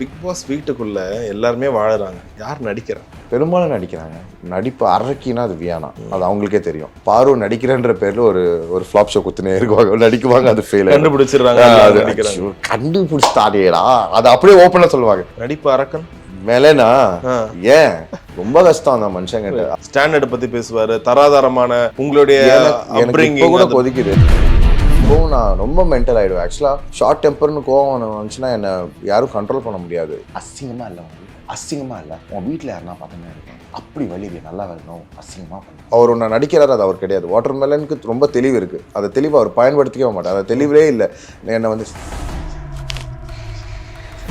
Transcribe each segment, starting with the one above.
Big pass வீட்டுக்குள்ள எல்லாருமே வாழுறாங்க. யார் நடிக்கிறா? பெரும்பாலும் நடிக்கிறாங்க. நடிப்பு அரக்கினா அது வியானா. அது அவங்களுக்கே தெரியும். பாரு நடிக்கிறேன்ற பேர்ல ஒரு ஒரு ஃபிளாப் ஷோ குத்துனே இருக்குவாங்க நடிக்குவாங்க அது ஃபெயில் கண்டுபிடிச்சிடுறாங்க கண்டுபிடிச்சாடியடா அது அப்படியே ஓப்பனா சொல்லுவாங்க. நடிப்பு அரக்கன்? மேலேனா? ஏன்? ரொம்ப கஷ்டம் அந்த மனுஷங்கிட்ட. ஸ்டாண்டர்ட் பத்தி பேசுவாரு. தராதரமான உங்களுடைய கூட கொதிக்குது. இப்போ நான் ரொம்ப மென்டல் ஆயிடுவேன். ஆக்சுவலா ஷார்ட் டெம்பர்னு கோவம் வந்துச்சுன்னா என்ன யாரும் கண்ட்ரோல் பண்ண முடியாது. அசிங்கமா இல்லை உங்களுக்கு அசிங்கமா இல்லை. உன் வீட்டில் யாருன்னா பார்த்துமே இருக்கேன் அப்படி வழி நல்லா வரணும். அசிங்கமா பண்ணு. அவர் ஒன்று நடிக்கிறாரு அது அவர் கிடையாது. வாட்டர் மெலனுக்கு ரொம்ப தெளிவு இருக்கு. அந்த தெளிவை அவர் பயன்படுத்திக்கவே மாட்டார். அந்த தெளிவே இல்லை. என்னை வந்து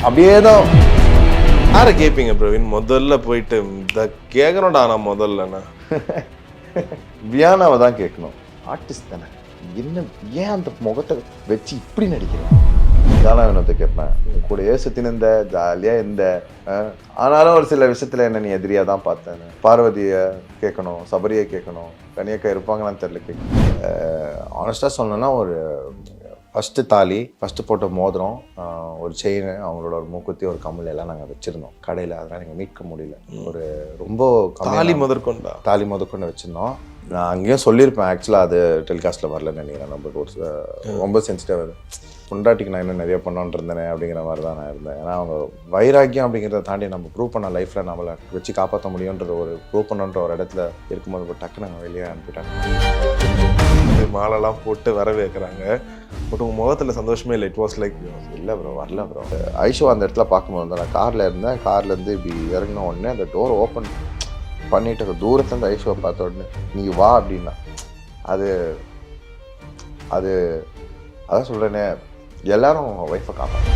அப்படியே தான் யாரை கேட்பீங்க பிரவீன்? முதல்ல போயிட்டு இந்த கேட்கணும்டா நான் முதல்லண்ணா வியானாவை தான் கேட்கணும். ஆர்டிஸ்ட் தானே. என்ன ஏன் அந்த முகத்தை வச்சு இப்படி நடிக்கிறேன் தானா வினோத்தை கேட்பேன். கூட ஏசுத்தின்னு இருந்த ஜாலியாக இருந்த ஆனாலும் ஒரு சில விஷயத்துல என்ன நீ எதிரியா தான் பார்த்தேன். பார்வதியை கேட்கணும் சபரியை கேட்கணும் கனியக்கா இருப்பாங்களான்னு தெரியல கேட்கணும். ஆனஸ்டாக சொல்லணும்னா ஒரு ஃபஸ்ட்டு தாலி ஃபஸ்ட்டு போட்ட மோதிரம் ஒரு செயின் அவங்களோட ஒரு மூக்குத்தி ஒரு கம்மல் எல்லாம் நாங்கள் வச்சுருந்தோம். கடையில் அதெல்லாம் நீங்கள் மீட்க முடியல. ஒரு ரொம்ப தாலி முதற்கொண்டா? தாலி முதற்கொண்டு வச்சுருந்தோம். நான் அங்கேயும் சொல்லியிருப்பேன். ஆக்சுவலாக அது டெலிகாஸ்ட்டில் வரலன்னு நினைக்கிறேன். நம்மளுக்கு ஒரு ரொம்ப சென்சிட்டிவ் பொண்டாட்டிக்கு நான் இன்னும் நிறைய பண்ணோன்னு இருந்தேனே அப்படிங்கிற மாதிரி தான் நான் இருந்தேன். ஏன்னா அவங்க வைராக்கியம் அப்படிங்கிறத தாண்டி நம்ம ப்ரூவ் பண்ண லைஃப்பில் நம்மளை வச்சு காப்பாற்ற முடியுன்ற ஒரு ப்ரூவ் பண்ணுன்ற ஒரு இடத்துல இருக்கும்போது டக்குன்னு நாங்கள் வெளியே அனுப்பிட்டாங்க. மாலைலாம் போட்டு வரவேற்கிறாங்க. பட் உங்க முகத்துல சந்தோஷமே இல்லை. இட் வாஸ் லைக் இல்லை ப்ரோ வரல ப்ரோ ஐஷோ அந்த இடத்துல பார்க்கும்போது நான் காரில் இருந்தேன். கார்லேருந்து இப்படி இறங்கின உடனே அந்த டோர் ஓப்பன் பண்ணிட்டு தூரத்துலேருந்து ஐஷோவை பார்த்த உடனே நீ வா அப்படின்னா அது அது அதான் சொல்கிறேனே எல்லாரும் அவங்க ஒய்ஃபை காப்பாங்க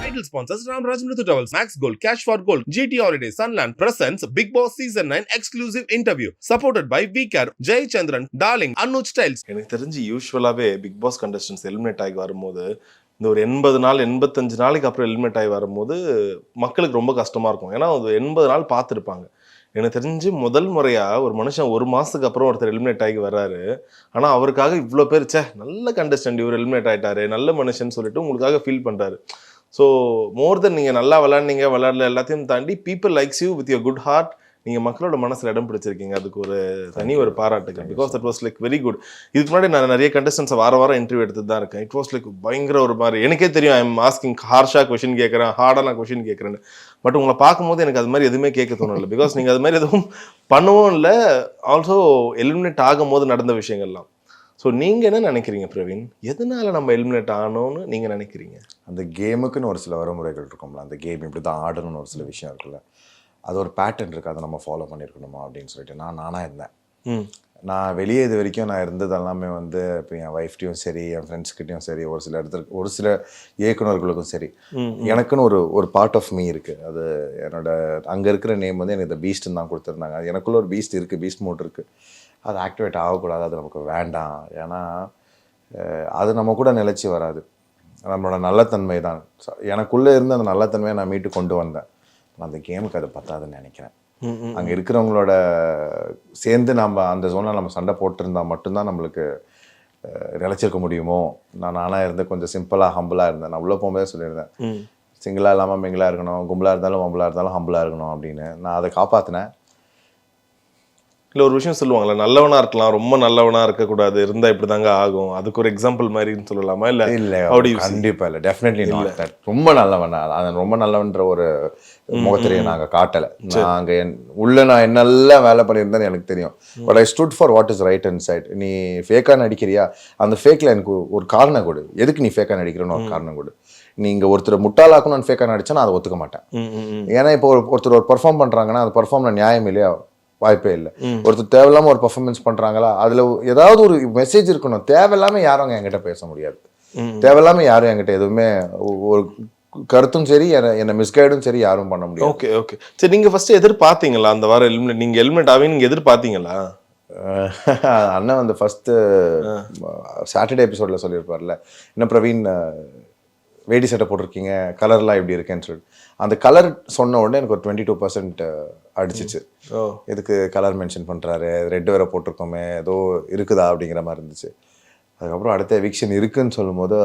Title sponsors Ramraj Mrithu Towels, Max Gold, Cash for Gold, GT Holiday, Sunland presents Big Boss Season 9 exclusive interview. Supported by VCAR, Jay Chandran, Darling, Anuj Styles. எனக்கு தெரிஞ்சு யூஸ்வலாகவே பிக் பாஸ் கண்டஸ்டன்ஸ் எலிமினேட் ஆகி வரும்போது இந்த ஒரு எண்பது நாள் எண்பத்தஞ்சு நாளைக்கு அப்புறம் ஹெல்மெட் ஆகி வரும்போது மக்களுக்கு ரொம்ப கஷ்டமாக இருக்கும். ஏன்னா அது எண்பது நாள் பார்த்துருப்பாங்க. எனக்கு தெரிஞ்சு முதல் முறையாக ஒரு மனுஷன் ஒரு மாதத்துக்கு அப்புறம் ஒருத்தர் ஹெல்மெட் ஆகி வர்றாரு. ஆனால் அவருக்காக இவ்வளோ பேர் ச்சே நல்ல கண்டஸ்டன்ட் இவர் ஹெல்மெட் ஆகிட்டாரு நல்ல மனுஷன் சொல்லிட்டு உங்களுக்காக ஃபீல் பண்ணுறாரு ஸோ மோர் தென் நீங்கள் நல்லா விளாட்னீங்க விளாட்ல எல்லாத்தையும் தாண்டி people likes you with your good heart நீங்க மக்களோட மனசுல இடம் பிடிச்சிருக்கீங்க. அதுக்கு ஒரு தனி ஒரு பாராட்டுகள். Because that was like very good இதுக்கு முன்னாடி நான் நிறைய கண்டஸ்டன்ஸை வார வாரம் இன்டர்வியூ எடுத்து தான் இருக்கேன். இட் வாஸ் லைக் பயங்கர ஒரு மாதிரி. எனக்கே தெரியும் I am asking harsher question கேட்குறேன் ஹார்டாக நான் கொஷின் கேட்குறேன்னு பட் உங்களை பார்க்கும்போது எனக்கு அது மாதிரி எதுவுமே கேட்க தோணல. பிகாஸ் நீங்கள் அது மாதிரி எதுவும் பண்ணவும் இல்லை. ஆல்சோ எலிமினேட் ஆகும் போது நடந்த விஷயங்கள்லாம். ஸோ நீங்கள் என்ன நினைக்கிறீங்க பிரவீன்? எதனால நம்ம எலிமினேட் ஆனோன்னு நீங்கள் நினைக்கிறீங்க? அந்த கேமுக்குன்னு ஒரு சில வரமுறைகள் இருக்கும்ல. அந்த கேம் இப்படி தான் ஆடணும்னு ஒரு சில விஷயம் இருக்குல்ல. அது ஒரு பேட்டர்ன் இருக்குது அதை நம்ம ஃபாலோ பண்ணியிருக்கணுமா அப்படின்னு சொல்லிட்டு நான் நானாக இருந்தேன். நான் வெளியே இது வரைக்கும் நான் இருந்தது எல்லாமே வந்து இப்போ என் ஒய்ஃப்டையும் சரி என் ஃப்ரெண்ட்ஸ்கிட்டையும் சரி ஒரு சில இடத்துல ஒரு சில இயக்குனர்களுக்கும் சரி. எனக்குன்னு ஒரு ஒரு பார்ட் ஆஃப் மீ இருக்குது அது என்னோட அங்கே இருக்கிற நேம் வந்து எனக்கு இந்த பீஸ்ட்னு தான் கொடுத்துருந்தாங்க. அது எனக்குள்ள ஒரு பீஸ்ட் இருக்குது பீஸ்ட் மோட் இருக்குது அது ஆக்டிவேட் ஆகக்கூடாது அது நமக்கு வேண்டாம். ஏன்னா அது நம்ம கூட நிலைச்சி வராது. நம்மளோட நல்லத்தன்மை தான் எனக்குள்ளே இருந்து அந்த நல்லத்தன்மையை நான் மீட்டு கொண்டு வந்தேன். அந்த கேமுக்கு அது பத்தாதுன்னு நினைக்கிறேன். அங்கே இருக்கிறவங்களோட சேர்ந்து நம்ம அந்த ஜோனில் நம்ம சண்டை போட்டிருந்தா மட்டும்தான் நம்மளுக்கு நிலைச்சிருக்க முடியுமோ? நான் நானாக இருந்து கொஞ்சம் சிம்பிளாக ஹம்பிளாக இருந்தேன். நான் உள்ளே போகும்போதே சொல்லியிருந்தேன். சிங்கிளாக இல்லாமல் மிங்கிளாக இருக்கணும். கும்பலாக இருந்தாலும் வம்பலாக இருந்தாலும் ஹம்பிளாக இருக்கணும் அப்படின்னு. நான் அதை காப்பாற்றினேன் இல்லை ஒரு விஷயம் சொல்லுவாங்கல்ல நல்லவனா இருக்கலாம் ரொம்ப நல்லவனா இருக்கக்கூடாது இருந்தா இப்படி தாங்க ஆகும். அதுக்கு ஒரு எக்ஸாம்பிள் மாதிரின்னு சொல்லலாமா இல்லை? இல்லை see? கண்டிப்பாக இல்லை டெஃபினெட்லி ரொம்ப நல்லவன் அது ரொம்ப நல்லவன்ற ஒரு முகத்திரையை நாங்கள் காட்டலை. நாங்கள் என் உள்ள நான் என்னெல்லாம் வேலை பண்ணியிருந்தேன்னு எனக்கு தெரியும். But I stood for what is right and side நீ ஃபேக்காக நடிக்கிறியா? அந்த ஃபேக்கில் எனக்கு ஒரு காரணம் கொடு. எதுக்கு நீ ஃபேக்காக நடிக்கிறேன்னு ஒரு காரணம் கொடு. நீங்கள் ஒருத்தர் முட்டாளாக்கணும் நான் ஃபேக்காக நடிச்சா நான் அதை ஒத்துக்க மாட்டேன். ஏன்னா இப்போ ஒரு ஒருத்தர் ஒரு பெர்ஃபார்ம் பண்றாங்கன்னா அந்த பெர்ஃபார்ம்ல நியாயம் இல்லையா? வாய்ப்பே இல்லை. ஒருத்தர் தேவையில்லாம ஒரு பெர்ஃபார்மன்ஸ் பண்றாங்களா? அதுல ஏதாவது ஒரு மெசேஜ் இருக்கணும். தேவையில்லாம யாரும் அங்க என்கிட்ட பேச முடியாது. ம். தேவையில்லாம யாரும் என்கிட்ட எதுவுமே ஒரு கருத்தும் சரி என்ன- மிஸ்கைடும் சரி யாரும் பண்ண முடியாது. Okay okay. சரி நீங்க ஃபர்ஸ்ட் எதிர்பார்த்தீங்களா அந்த வாரம் எலிமினேட் நீங்க எலிமினேட் ஆவீங்க நீங்க எதிர்பார்த்தீங்களா? அண்ணன் வந்து ஃபர்ஸ்ட் சாட்டர்டே எபிசோட்ல சொல்லியிருப்பார்ல. என்ன பிரவீன் வேடி சட்டை போட்டிருக்கீங்க கலர்லாம் எப்படி இருக்கேன்னு சொல்லிட்டு. அந்த கலர் சொன்ன உடனே எனக்கு ஒரு டுவெண்ட்டி டூ பர்சன்ட் அடிச்சிச்சு ஓ. எதுக்கு கலர் மென்ஷன் பண்ணுறாரு ரெட் வேற போட்டிருக்கோமே ஏதோ இருக்குதா அப்படிங்கிற மாதிரி இருந்துச்சு. அதுக்கப்புறம் அடுத்த எவிக்ஷன் இருக்குன்னு சொல்லும்போது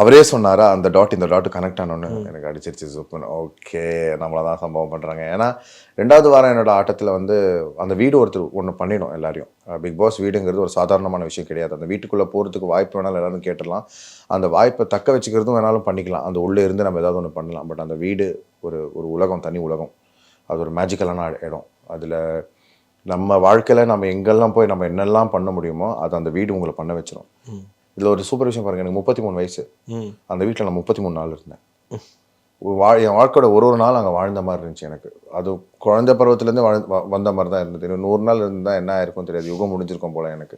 அவரே சொன்னாரா அந்த டாட் இந்த டாட் கனெக்ட் ஆனோன்னு. எனக்கு அடிச்சிருச்சு சூப்பன் ஓகே நம்மளை தான் சம்பவம் பண்ணுறாங்க ஏன்னா ரெண்டாவது வாரம் என்னோட ஆட்டத்தில் வந்து அந்த வீடு ஒருத்தர் ஒன்று பண்ணிடும் எல்லாரையும். பிக் பாஸ் வீடுங்கிறது ஒரு சாதாரணமான விஷயம் கிடையாது. அந்த வீட்டுக்குள்ளே போகிறதுக்கு வாய்ப்பு வேணாலும் எல்லாரும் கேட்டுடலாம். அந்த வாய்ப்பை தக்க வச்சுக்கிறதும் வேணாலும் பண்ணிக்கலாம். அந்த உள்ளே இருந்து நம்ம ஏதாவது ஒன்று பண்ணலாம். பட் அந்த வீடு ஒரு ஒரு உலகம் தனி உலகம். அது ஒரு மேஜிக்கலான இடம். அதில் நம்ம வாழ்க்கையில் நம்ம எங்கெல்லாம் போய் நம்ம என்னெல்லாம் பண்ண முடியுமோ அது அந்த வீடு உங்களை பண்ண வச்சிடும் இதில் ஒரு சூப்பர் விஷயம் பாருங்க எனக்கு முப்பத்தி மூணு வயசு அந்த வீட்டில் நான் முப்பத்தி மூணு நாள் இருந்தேன். வா என் வாழ்க்கையோட ஒரு ஒரு நாள் அங்கே வாழ்ந்த மாதிரி இருந்துச்சு எனக்கு. அது குழந்தை பருவத்துலேருந்து வாழ் வந்த மாதிரி தான் இருந்தது. நூறு நாள் இருந்தால் என்ன ஆயிருக்கும் தெரியாது. யுகம் முடிஞ்சிருக்கும் போல எனக்கு.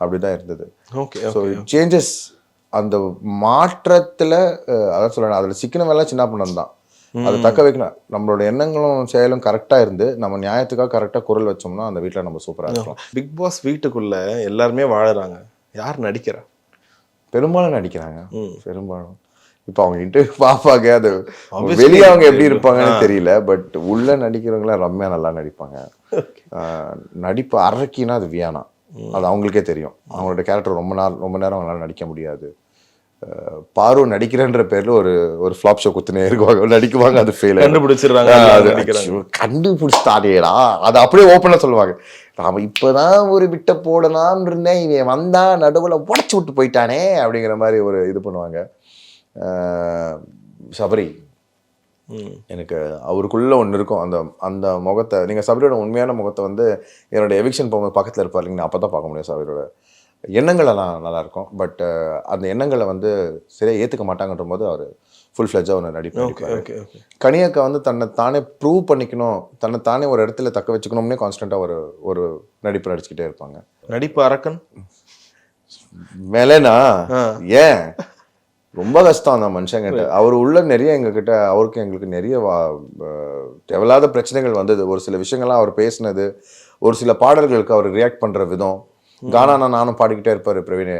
அப்படி தான் இருந்தது. ஓகே ஸோ சேஞ்சஸ் அந்த மாற்றத்தில் அதான் சொல்கிறேன் அதில் சிக்கன வேலை சின்ன பண்ணம் தான். அதை தக்க வைக்கணும். நம்மளோட எண்ணங்களும் செயலும் கரெக்டாக இருந்து நம்ம நியாயத்துக்காக கரெக்டாக குரல் வச்சோம்னா அந்த வீட்டில் நம்ம சூப்பராக இருக்கலாம். பிக் பாஸ் வீட்டுக்குள்ள எல்லாருமே வாழுறாங்க. யார் நடிக்கிறா? பெரும்பாலும் நடிக்கிறாங்க. பெரும்பாலும். இப்போ அவங்க இன்டர்வியூ பார்ப்பாங்க அது வெளியே அவங்க எப்படி. இருப்பாங்கன்னு. தெரியல பட் உள்ள நடிக்கிறவங்களாம் ரம்யா நல்லா நடிப்பாங்க. நடிப்பு அரக்கினா அது வியானா அது அவங்களுக்கே தெரியும். அவங்களோட கேரக்டர் ரொம்ப நாள் ரொம்ப நேரம் அவங்களால நடிக்க முடியாது. பாரு நடிக்கிறேன்ற பேர்ல ஒரு ஒரு ஃப்ளாப் ஷோ குத்துனே இருக்குவாங்க நடிக்குவாங்க அது ஃபெயில் கண்டுபிடிச்சிடுறாங்க அது கண்டுபிடிச்சிட்டாடேடா அது அப்படியே ஓப்பனா சொல்லுவாங்க. நாம இப்பதான் ஒரு விட்ட போடலாம்னு இருந்தேன். இவன் வந்தா நடுவுல உடச்சு விட்டு போயிட்டானே அப்படிங்கிற மாதிரி ஒரு இது பண்ணுவாங்க. சபரி. எனக்கு அவருக்குள்ள ஒன்று இருக்கும். அந்த அந்த முகத்தை நீங்க சபரியோட உண்மையான முகத்தை வந்து என்னோட எவிக்ஷன் போகும்போது பக்கத்துல இருப்பார் இல்லைங்க அப்போ தான் பார்க்க முடியும் சபரியோட எண்ணங்கள் எல்லாம் நல்லா இருக்கும் பட் அந்த எண்ணங்களை வந்து சரியா ஏத்துக்க மாட்டாங்கன்ற போது அவர் ஃபுல் ஃபிளஜாக ஒன்று நடிப்பாரு. கனியாக்கா வந்து தன்னை தானே ப்ரூவ் பண்ணிக்கணும் தன்னை தானே ஒரு இடத்துல தக்க வச்சுக்கணும்னே கான்ஸ்டண்ட்டாக ஒரு ஒரு நடிப்பு நடிச்சுக்கிட்டே இருப்பாங்க. நடிப்பு அரக்கன்? மேலேனா. ஏன்? ரொம்ப கஷ்டம் அந்த மனுஷங்கிட்ட. அவர் உள்ள நிறைய எங்ககிட்ட அவருக்கு எங்களுக்கு நிறைய தேவையில்லாத பிரச்சனைகள் வந்தது. ஒரு சில விஷயங்கள்லாம் அவர் பேசினது ஒரு சில பாடல்களுக்கு அவர் ரியாக்ட் பண்ற விதம் கானா நானும் பாடிக்கிட்டே இருப்பாரு பிரவீன்.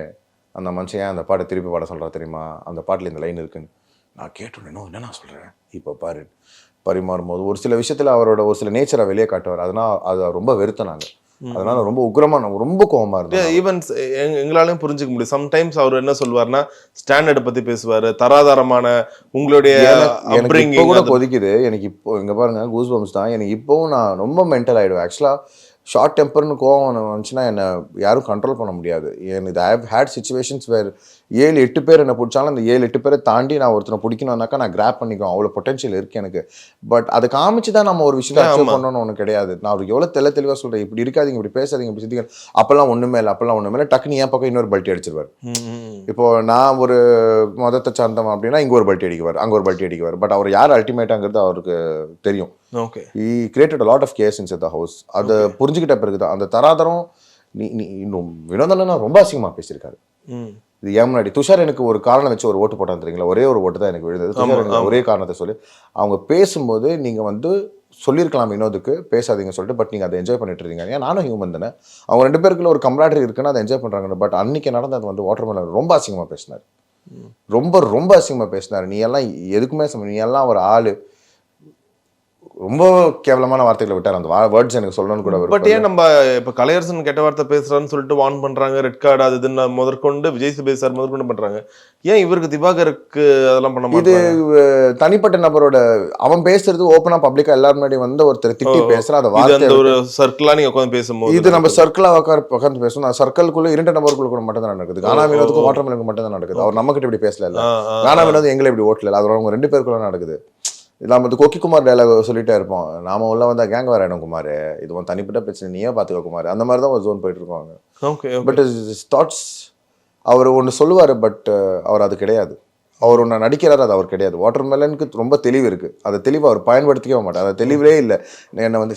அந்த மனுஷன் ஏன் அந்த பாட்டை திருப்பி பாட சொல்றா தெரியுமா? அந்த பாட்டுல இந்த லைன் இருக்குன்னு. நான் கேட்டோன்னே என்ன நான் சொல்றேன்? இப்போ பாரு. பரிமாறும் போது ஒரு சில விஷயத்துல அவரோட ஒரு சில நேச்சரை வெளியே காட்டுவார். அதனால அதை ரொம்ப வெறுத்தனாங்க அதனால ரொம்ப உக்கிரமா நான் ரொம்ப கோவமா இருந்தேன் ஈவன் எங்களாலையும் புரிஞ்சுக்க முடியும் சம்டைம்ஸ் அவர் என்ன சொல்வாருன்னா ஸ்டாண்டர்டை பத்தி பேசுவாரு. தராதரமான உங்களுடைய கூட கொதிக்குது. எனக்கு இப்போ இங்க பாருங்க கூஸ் பம்ஸ் தான். எனக்கு இப்போவும் நான் ரொம்ப மென்டல் ஆயிடுவேன். ஆக்சுவலா ஷார்ட் டெம்பர்னு கோவம் வந்துச்சுன்னா என்னை யாரும் கண்ட்ரோல் பண்ண முடியாது. ஏன் I have hate situations where ஏழு எட்டு பேர் என்னை பிடிச்சாலும் அந்த ஏழு எட்டு பேரை தாண்டி நான் ஒருத்தனை பிடிக்கணும்னாக்கா நான் கிராப் பண்ணிக்குவேன். அவ்வளோ பொட்டன்ஷியல் இருக்கு எனக்கு. பட் அதை காமிச்சு தான் நம்ம ஒரு விஷயத்தை அச்சீவ். பண்ணணும்னு ஒன்று கிடையாது. நான் அவருக்கு எவ்வளோ தெள்ள தெளிவாக சொல்கிறேன் இப்படி இருக்காதீங்க இப்படி பேசாதீங்க இப்படி சிந்திங்க அப்பெல்லாம் ஒன்றுமே இல்லை அப்பெல்லாம் ஒன்றுமே இல்லை. டக்குனு என் பக்கம் இன்னொரு பல்ட்டி அடிச்சிருவார். இப்போ நான் ஒரு மதத்தை சார்ந்தவன் அப்படின்னா இங்க ஒரு பல்ட்டி அடிக்குவார் அங்க ஒரு பல்ட்டி அடிக்குவார். பட் அவர் யார் அல்டிமேட்டாங்கிறது அவருக்கு தெரியும். Okay. He created lot of chaos in the house அதை புரிஞ்சுக்கிட்ட பிறகு தான் அந்த தராதரம் நீ நீ இன்னும் வினோதனா ரொம்ப அசிங்கமா பேசியிருக்காரு. இது ஏன் முன்னாடி? துஷார் எனக்கு ஒரு காரணம் வச்சு ஒரு ஓட்டு போட்டான் தெரியுங்களா? ஒரே ஒரு ஓட்டு தான் எனக்கு விழுந்தது. துஷார் எனக்கு. ஒரே காரணத்தை சொல்லி அவங்க பேசும்போது நீங்க வந்து சொல்லியிருக்கலாம் வினோதுக்கு பேசாதீங்க சொல்லிட்டு பட் நீங்க அதை என்ஜாய் பண்ணிட்டு இருக்கீங்க ஏன் நானும் ஹியூமன் தானே. அவங்க ரெண்டு பேருக்குள்ள ஒரு கம்ராடரி இருக்குன்னு அதை என்ஜாய் பண்றாங்க பட் அன்னைக்கு நடந்தது வந்து வாட்டர் ரொம்ப அசிங்கமா பேசினார். ரொம்ப ரொம்ப அசிங்கமா பேசினார். நீ எல்லாம் எதுக்குமே நீ எல்லாம் ஒரு ஆளு. ரொம்ப கேவலமான வார்த்தைகளை விட்டார். அந்த வேர்ட்ஸ் எனக்கு சொல்லணும்னு கூட பட் ஏன் நம்ம இப்ப கலையரசன் கெட்ட வார்த்தை பேசுறான்னு சொல்லிட்டு வார்ன் பண்றாங்க? ரெட் கார்டு அது இதுன்னு முதற்கொண்டு விஜய் சுபேஷ் சார் முதற்கொண்டு பண்றாங்க. ஏன் இவருக்கு திவாகருக்கு அதெல்லாம் பண்ண இது தனிப்பட்ட நபரோட அவன் பேசுறது ஓப்பனா பப்ளிக்கா எல்லாரும் முன்னாடி வந்து ஒருத்தர் திட்டி பேசுற அந்த இது வார்த்தை ஒரு சர்க்கிளா நீங்க உட்காந்து பேசும்போது இது நம்ம சர்க்கிளா உட்கார உட்காந்து பேசணும் அந்த சர்க்கிள்குள்ள இரண்டு நபருக்குள்ள கூட மட்டும் தான் நடக்குது. கானா வினோதுக்கும். வாட்டர் மட்டும் தான் நடக்குது. அவர் நம்ம கிட்ட இப்படி பேசல கானா. வினோத் எங்களை இப்படி ஓட்டல. அது அவங்க ரெண்டு பேருக்குள்ள நடக்குது. நம்ம இந்த கொக்கி குமார் டைலாக் சொல்லிட்டே இருப்போம். நாம உள்ள வந்தா கேங் வர இடம் குமார். இது உன் தனிப்பட்ட பிரச்சனை நீயே பாத்துக்கோ குமார். அந்த மாதிரி தான் ஒரு ஜோன் போயிட்டு இருப்பாங்க. ஓகே பட் தாட்ஸ் அவர் ஒன்று சொல்லுவார் பட் அவர் அது கிடையாது. அவர் ஒன்று நடிக்கிறார் அது அவர் கிடையாது. வாட்டர் மெலனுக்கு ரொம்ப தெளிவு இருக்கு. அந்த தெளிவை அவர் பயன்படுத்திக்கவே மாட்டார். அந்த தெளிவே இல்லை. என்னை வந்து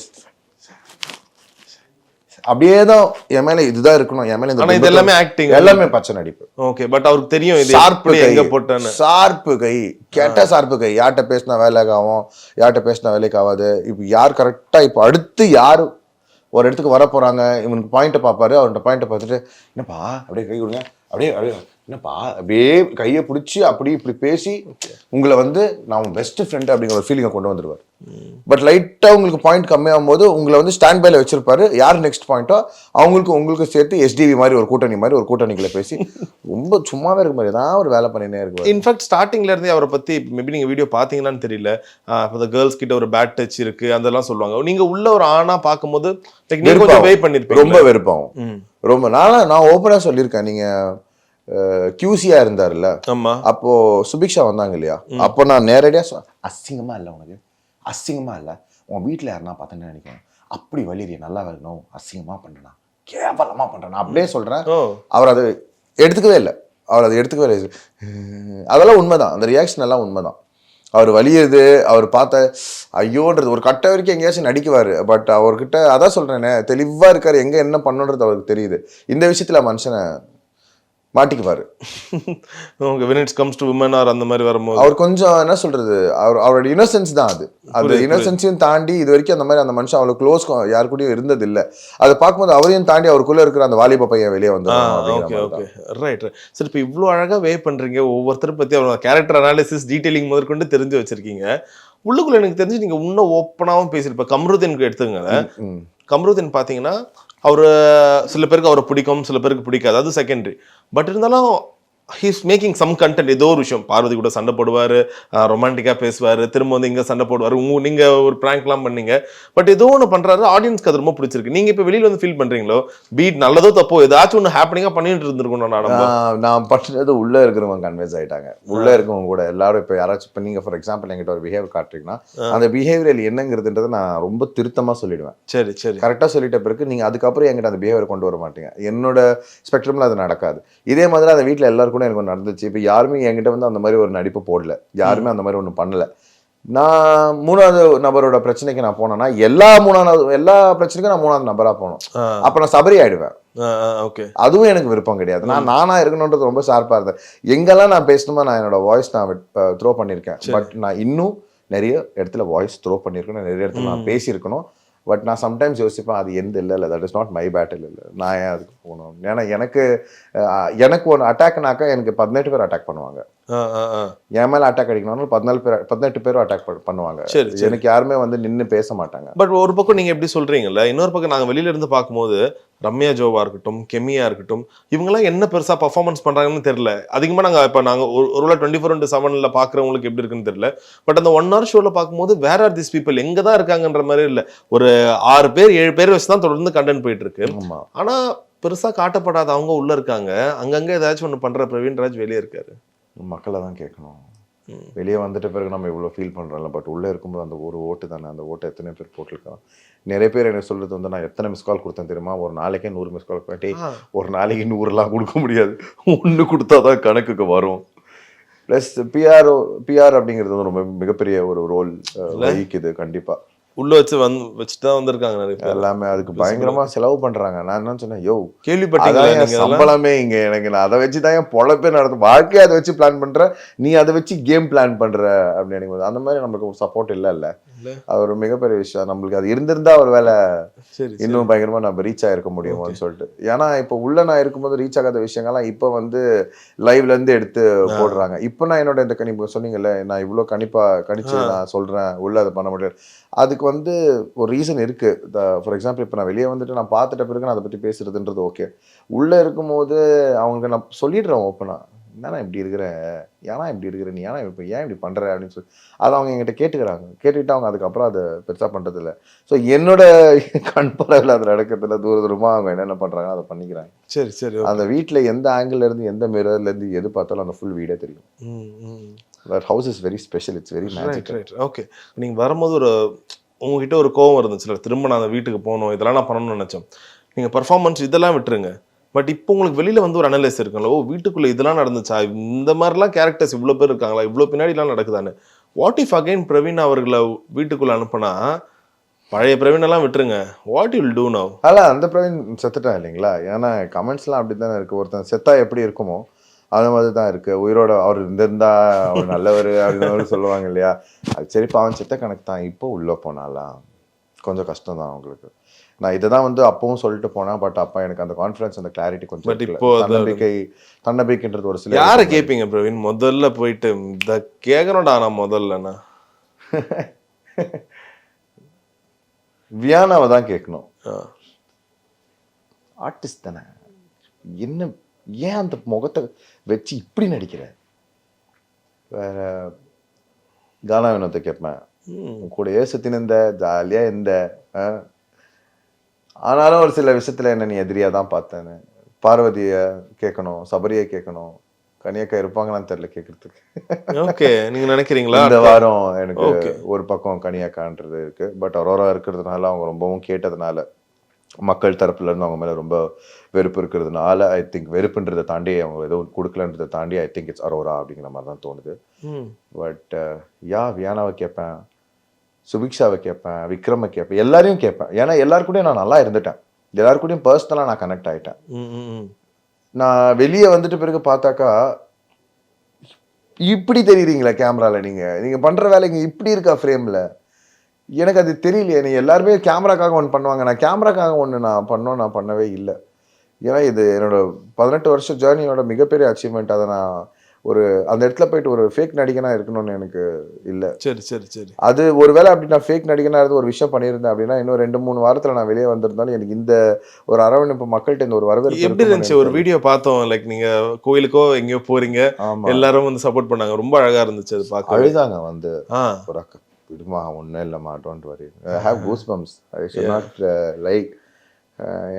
அப்படியே தான் என் மேல இதுதான் இருக்கணும். என் மேல இந்த இது எல்லாமே ஆக்டிங் எல்லாமே பச்சை நடிப்பு. ஓகே பட் அவருக்கு தெரியும் இது எப்படி கை போட்டேன்னு. சார்பு கை கெட்ட சார்பு கை. யார்கிட்ட பேசினா வேலைக்கு ஆகும் யார்கிட்ட பேசினா வேலைக்கு ஆகாது. இப்போ யார் கரெக்டா இப்போ அடுத்து யார் ஒரு இடத்துக்கு வர போறாங்க இவனுக்கு பாயிண்ட்டை பார்ப்பாரு அவன்கிட்ட பாயிண்ட்டை பார்த்துட்டு என்னப்பா அப்படியே கை கொடுங்க அப்படியே அப்படியே என்னப்பா அப்படியே கையை பிடிச்சி அப்படி இப்படி பேசி உங்களை வந்து நான் பெஸ்ட் ஃப்ரெண்ட் அப்படிங்கிற ஒரு ஃபீலிங்கை கொண்டு வந்துருவார். பட் லைட்டாக உங்களுக்கு பாயிண்ட் கம்மியாகும் போது உங்களை வந்து ஸ்டாண்ட் பைல வச்சிருப்பாரு. யார் நெக்ஸ்ட் பாயிண்ட்டோ அவங்களுக்கு உங்களுக்கு சேர்த்து எஸ்டிவி மாதிரி ஒரு கூட்டணி மாதிரி ஒரு கூட்டணிகளை பேசி ரொம்ப சும்மாவே இருக்க மாதிரி ஏதாவது ஒரு வேலை பண்ணினே இருக்கு இன்ஃபேக்ட் ஸ்டார்டிங்ல இருந்தே அவரை பத்தி மேபி நீங்க வீடியோ பாத்தீங்களான்னு தெரியல. இப்போ கேர்ள்ஸ் கிட்ட ஒரு பேட் டச் இருக்கு அதெல்லாம் சொல்லுவாங்க. நீங்க உள்ள ஒரு ஆணா பார்க்கும்போது நீங்க கொஞ்சம் வே பண்ணிருப்பீங்க ரொம்ப வெறுப்பாகும். ரொம்ப நானா நான் ஓப்பனாக சொல்லியிருக்கேன். நீங்க கியூசியா இருந்தார்ல அப்போ சுபிக்ஷா வந்தாங்க இல்லையா அப்போ நான் நேரடியா சொ அசிங்கமா இல்லை உனக்கு. அசிங்கமா இல்லை. உன் வீட்டில் யாருன்னா பார்த்தேன்னு நினைக்கிறேன். அப்படி வலிரிய நல்லா வரணும் அசிங்கமா பண்றேனா? கேவலமா பண்றேனா? அப்படியே சொல்றேன். அவர் அதை எடுத்துக்கவே இல்லை. அவர் அதை எடுத்துக்கவே இல்லை. அதெல்லாம் உண்மைதான். அந்த ரியாக்ஷன் எல்லாம் உண்மைதான். அவர் வலியுது. அவர் பார்த்த ஐயோன்றது ஒரு கட்ட வரைக்கும் எங்கேயாச்சும் நடிக்குவார். பட் அவர்கிட்ட அதான் சொல்றேனே தெளிவா இருக்காரு. எங்க என்ன பண்ணணுன்றது அவருக்கு தெரியுது. இந்த விஷயத்துல மனுஷனை மாட்டிக்குவாரு. When it comes to women or அந்த மாதிரி வரும்போது? அவர் கொஞ்சம் என்ன சொல்றது அவர் அவரோட இன்னசென்ஸ் தான் அது. அது இன்னசென்ஸையும் தாண்டி இது வரைக்கும் அந்த மாதிரி அந்த மனுஷன் அவ்வளவு க்ளோஸ் யாரு கூடயும் இருந்தது இல்ல அதை பார்க்கும்போது அவரையும் தாண்டி அவருக்குள்ள இருக்கிற அந்த வாலிப பையன் வெளியே வந்து ஓகே ஓகே ரைட் சரி இப்போ இவ்வளோ அழகா வே பண்றீங்க. ஒவ்வொருத்தர் பத்தி அவரோட கேரக்டர் அனாலிசிஸ் டீடைலிங் முதற்கொண்டு தெரிஞ்சு வச்சிருக்கீங்க. உள்ளுக்குள்ள எனக்கு தெரிஞ்சு நீங்க இன்னும் ஓப்பனாகவும் பேசியிருப்ப கம்ருதீனுக்கு எடுத்துங்க கம்ருதீன் பார்த்தீங்கன்னா அவர் சில பேருக்கு அவரை பிடிக்கும் சில பேருக்கு பிடிக்காது. அது செகண்டரி பட் இருந்தாலும் ஹீஸ் மேக்கிங் சம் கண்டென்ட் ஏதோ ஒரு விஷயம். பார்வதி கூட சண்டை போடுவார் ரொமான்டிக்காக பேசுவார் திரும்ப வந்து இங்கே சண்டை போடுவார். உங்க நீங்கள் ஒரு ப்ராங்க்லாம் பண்ணீங்க. பட் ஏதோ ஒன்று பண்ணுறாரு ஆடியன்ஸ்க்கு அது ரொம்ப பிடிச்சிருக்கு. நீங்கள் இப்போ வெளியில் வந்து ஃபீல் பண்ணுறீங்களோ பீட் நல்லதோ தப்போ ஏதாச்சும் ஒன்று ஹாப்பனிங்காக பண்ணிட்டு இருந்திருக்கணும் நான் நான் பண்ணுறது உள்ள இருக்கிறவங்க கன்வின்ஸ் ஆயிட்டாங்க. உள்ள இருக்கவங்க கூட எல்லாரும் இப்போ யாராச்சும் இப்போ நீங்க ஃபார் எக்ஸாம்பிள் என்கிட்ட ஒரு பிஹேவியர் காட்டுறீங்கன்னா அந்த பிஹேவியர் என்னங்கிறதுன்றதை நான் ரொம்ப திருத்தமா சொல்லிடுவேன். சரி சரி. கரெக்டாக சொல்லிட்ட பிறகு நீங்கள் அதுக்கப்புறம் என்கிட்ட அந்த பிஹேவியர் கொண்டு வர மாட்டீங்க. என்னோட ஸ்பெக்ட்ரமில் அது நடக்காது. இதே மாதிரி அந்த வீட்டில் எல்லாரும் கூட எனக்கு ஒன்று நடந்துச்சு. இப்போ யாருமே என்கிட்ட வந்து அந்த மாதிரி ஒரு நடிப்பு போடல. யாருமே அந்த மாதிரி ஒன்று பண்ணல. நான் மூணாவது நபரோட பிரச்சனைக்கு நான் போனேன்னா எல்லா மூணாவது எல்லா பிரச்சனைக்கும் நான் மூணாவது நபரா போகணும் அப்போ நான் சபரி ஆயிடுவேன். ஓகே. அதுவும் எனக்கு விருப்பம் கிடையாது. நான் நானா இருக்கணுன்றது ரொம்ப ஷார்ப்பா இருந்தேன். எங்கெல்லாம் நான் பேசணுமோ நான் என்னோட வாய்ஸ் நான் த்ரோ பண்ணியிருக்கேன். பட் நான் இன்னும் நிறைய இடத்துல வாய்ஸ் த்ரோ பண்ணியிருக்கணும். நிறைய இடத்துல நான் பேசியிருக்கணும். பட் நான் சம்டைம்ஸ் யோசிப்பேன் அது எந்த இல்லை இல்லை that is not my battle இல்லை. நான் ஏன் அதுக்கு போகணும்? ஏன்னா எனக்கு எனக்கு ஒன்று அட்டாக்னாக்கா எனக்கு பதினெட்டு பேர் அட்டாக் பண்ணுவாங்க. என் மேல அட்டாக் அடிக்கணும்னாலும் பதினாலு பேர் பதினெட்டு பேரும் அட்டாக் பண்ணுவாங்க. சரி. எனக்கு யாருமே வந்து நின்னு பேச மாட்டாங்க. பட் ஒரு பக்கம் நீங்க எப்படி சொல்றீங்கல்ல இன்னொரு பக்கம் நாங்க வெளியில இருந்து பார்க்கும்போது ரம்யா ஜோவா இருக்கட்டும் கெமியா இருக்கட்டும் இவங்கெல்லாம் என்ன பெருசா பர்ஃபார்மன்ஸ் பண்றாங்கன்னு தெரியல. அதிகமா நாங்க இப்ப நாங்க ஒரு ஒரு டுவெண்ட்டி ஃபோர் இன்ட்டு செவன்ல பாக்குறவங்களுக்கு எப்படி இருக்குன்னு தெரியல. பட் அந்த ஒன் ஹவர் ஷோல பார்க்கும்போது வேற ஆர் திஸ் பீப்பிள் எங்க தான் இருக்காங்கன்ற மாதிரி இல்ல. ஒரு ஆறு பேர் ஏழு பேர் வச்சு தான் தொடர்ந்து கண்டென்ட் போயிட்டு இருக்கு ஆமா. ஆனா பெருசா காட்டப்படாத அவங்க உள்ள இருக்காங்க. அங்கங்க ஏதாச்சும் ஒண்ணு பண்ற பிரவீன் ராஜ் வெளியே இருக்காரு. மக்களை தான் கேட்கணும். வெளியே வந்துட்ட பிறகு நம்ம இவ்வளோ ஃபீல் பண்ணுறோம்ல பட் உள்ளே இருக்கும்போது அந்த ஒரு ஓட்டு தானே அந்த ஓட்டை எத்தனை பேர் போட்டிருக்கான் நிறைய பேர் என்ன சொல்றது வந்து நான் எத்தனை மிஸ் கால் கொடுத்தேன் தெரியுமா? ஒரு நாளைக்கே நூறு மிஸ் கால் ஆ. ஒரு நாளைக்கு நூறுலாம் கொடுக்க முடியாது. ஒன்று கொடுத்தா தான் கணக்குக்கு வரும். ப்ளஸ் பிஆர் பிஆர் அப்படிங்கிறது வந்து ரொம்ப மிகப்பெரிய ஒரு ரோல் வகிக்குது கண்டிப்பாக உள்ள வச்சு வந்து வச்சுட்டு தான் வந்திருக்காங்க நிறைய எல்லாமே அதுக்கு பயங்கரமா செலவு பண்றாங்க. நான் என்ன சொன்னேன்? யோ கேள்விப்பட்டீங்களா? சம்பளமே இங்க எனக்கு நான் அதை வச்சு தான் என் பொழப்பே நடத்தும் வாழ்க்கையை அதை வச்சு பிளான் பண்ற நீ அதை வச்சு கேம் பிளான் பண்ற அப்படின்னு அந்த மாதிரி நம்மளுக்கு ஒரு சப்போர்ட் இல்ல இல்ல. அது ஒரு மிகப்பெரிய விஷயம். நம்மளுக்கு அது இருந்திருந்தா ஒரு வேலை. இன்னும் பயங்கரமா நம்ம ரீச் ஆயிருக்க முடியுமோன்னு சொல்லிட்டு. ஏன்னா இப்போ உள்ள நான் இருக்கும்போது ரீச் ஆகாத விஷயங்கள்லாம் இப்போ வந்து லைவ்ல இருந்து எடுத்து போடுறாங்க. இப்போ நான் என்னோட இந்த கணிப்பு சொன்னீங்கல்ல நான் இவ்வளோ கணிப்பா கணிச்சு நான் சொல்றேன் உள்ள அதை பண்ண முடியாது அதுக்கு வந்து ஒரு ரீசன் இருக்கு. ஃபார் எக்ஸாம்பிள் இப்போ நான் வெளியே வந்துட்டு நான் பார்த்துட்ட பிறகு நான் அதை பத்தி பேசுறதுன்றது ஓகே உள்ள இருக்கும்போது அவங்க நான் சொல்லிடுறேன் ஓப்பனா என்னண்ணா இப்படி இருக்கிற? ஏன்னா இப்படி இருக்கிற? நீ ஏன்னா இப்போ ஏன் இப்படி பண்ற? அப்படின்னு சொல்லி அதை அவங்க என்கிட்ட கேட்டுக்கிறாங்க. கேட்டுக்கிட்டு அவங்க அதுக்கப்புறம் அதை பெருசா பண்றது இல்ல ஸோ என்னோட கண் பார்வையில் அது நடக்கிறதுல தூர தூரமா அவங்க என்னென்ன பண்றாங்க அதை பண்ணிக்கிறாங்க. சரி சரி அந்த வீட்ல எந்த ஆங்கிள் இருந்து எந்த மிரர்ல இருந்து எது பார்த்தாலும் அந்த ஃபுல் வீடே தெரியும். House is very special it's very magic right okay நீங்க வரும்போது ஒரு உங்ககிட்ட ஒரு கோவம் இருந்துச்சுல திரும்ப நான் அந்த வீட்டுக்கு போகணும் இதெல்லாம் நான் பண்ணணும்னு நினைச்சோம். நீங்க பர்ஃபார்மன்ஸ் இதெல்லாம் விட்டுருங்க. பட் இப்போ உங்களுக்கு வெளியில வந்து ஒரு அனலைஸ் இருக்குங்களோ? ஓ இதெல்லாம் நடந்துச்சா? இந்த மாதிரிலாம் கேரக்டர்ஸ் இவ்வளோ பேர் இருக்காங்களா? இவ்வளோ பின்னாடிலாம் நடக்குதான்னு. வாட் இஃப் அகைன் பிரவீன் அவர்களை வீட்டுக்குள்ளே அனுப்புனா? பழைய பிரவீனெல்லாம் விட்டுருங்க. வாட் யூல் டூ நவ் அல்ல அந்த பிரவீன் செத்துட்டான் இல்லைங்களா? ஏன்னா கமெண்ட்ஸ்லாம் அப்படி தானே இருக்குது ஒருத்தன் செத்தா எப்படி இருக்குமோ அந்த மாதிரி தான் இருக்குது உயிரோட அவர் இருந்திருந்தா அவர் நல்லவர் அப்படின்னு சொல்லுவாங்க இல்லையா? அது சரி அவன் செத்த கணக்கு தான் இப்போ உள்ளே போனாலாம். கொஞ்சம் கஷ்டம் தான் அவங்களுக்கு. நான் இதை தான் வந்து அப்பவும் சொல்லிட்டு போனேன் பட் அப்போ எனக்கு அந்த கான்ஃபிடன்ஸ் அந்த கிளாரிட்டி கொஞ்சம் இருக்கல. இப்போ தன்னம்பிக்கை தன்னம்பிக்கைன்றது ஒரு சில யாரை கேட்பீங்க பிரவீன்? முதல்ல போயிட்டு இந்த கேட்கணும்டா நான் முதல்லண்ணா வியானாவை தான் கேட்கணும். ஆர்டிஸ்ட் தானே. என்ன ஏன் அந்த முகத்தை வச்சு இப்படி நடிக்கிற? வேற கானா வினோத்தை கேட்பேன் கூடயே சுத்தின்னு இருந்த ஜாலியா இருந்த? ஆனாலும் ஒரு சில விஷயத்துல என்ன நீ எதிரியா தான் பார்த்தேன்னு. பார்வதிய கேட்கணும் சபரியை கேட்கணும் கன்னியாக்கா இருப்பாங்களான்னு தெரியல கேட்கறதுக்கு ஓகே நீங்க நினைக்கிறீங்களா? இந்த வாரம் எனக்கு. ஒரு பக்கம் கனியாக்கான்றது இருக்கு. பட் அரோரா இருக்கிறதுனால அவங்க ரொம்பவும் கேட்டதுனால மக்கள் தரப்புல இருந்து அவங்க மேல ரொம்ப வெறுப்பு இருக்கிறதுனால ஐ திங்க் வெறுப்புன்றதை தாண்டி அவங்க ஏதோ கொடுக்கலன்றதை தாண்டி ஐ திங்க் இட்ஸ் அரோரா அப்படிங்கிற மாதிரி தான் தோணுது. பட் யா வியானாவை கேட்பேன் சுபிக்ஷாவை கேட்பேன் விக்ரமை கேட்பேன் எல்லாரையும் கேட்பேன். ஏன்னா எல்லாரு கூடயும் நான் நல்லா இருந்துட்டேன். எல்லாரு கூடயும் பர்சனலாக நான் கனெக்ட் ம். நான் வெளியே வந்துட்டு பிறகு பார்த்தாக்கா இப்படி தெரியுறீங்களா கேமரால நீங்க. நீங்க பண்ற வேலைங்க இப்படி இருக்கா ஃப்ரேம்ல எனக்கு அது தெரியலையே. நீ எல்லாருமே கேமராக்காக ஒன்று பண்ணுவாங்க. நான் கேமராக்காக ஒன்று நான் பண்ணோம் நான் பண்ணவே இல்லை. ஏன்னா இது என்னோட பதினெட்டு வருஷம் ஜேர்னியோட மிகப்பெரிய அச்சீவ்மெண்ட் அதை நான் ஒரு அந்த இடத்துல போயிட்டு ஒரு ஃபேக் நடிகனா இருக்கணும்னு எனக்கு இல்லை. சரி சரி சரி. அது ஒருவேளை அப்படி நான் ஃபேக் நடிகனா இருந்து ஒரு விஷயம் பண்ணியிருந்தேன் அப்படின்னா இன்னும் ரெண்டு மூணு வாரத்துல நான் வெளியே வந்திருந்தாலும் எனக்கு இந்த ஒரு அரவணைப்பு மக்கள்கிட்ட இந்த ஒரு வரவேற்பு எப்படி இருந்துச்சு? ஒரு வீடியோ பார்த்தோம். லைக் நீங்க கோயிலுக்கோ எங்கேயோ போறீங்க. எல்லாரும் வந்து சப்போர்ட் பண்ணாங்க. ரொம்ப அழகா இருந்துச்சு அது பார்க்க அழுதாங்க வந்து. ஒரு அக்கா விடுமா ஒன்றும் இல்லைம்மா don't worry I have goose bumps I should not like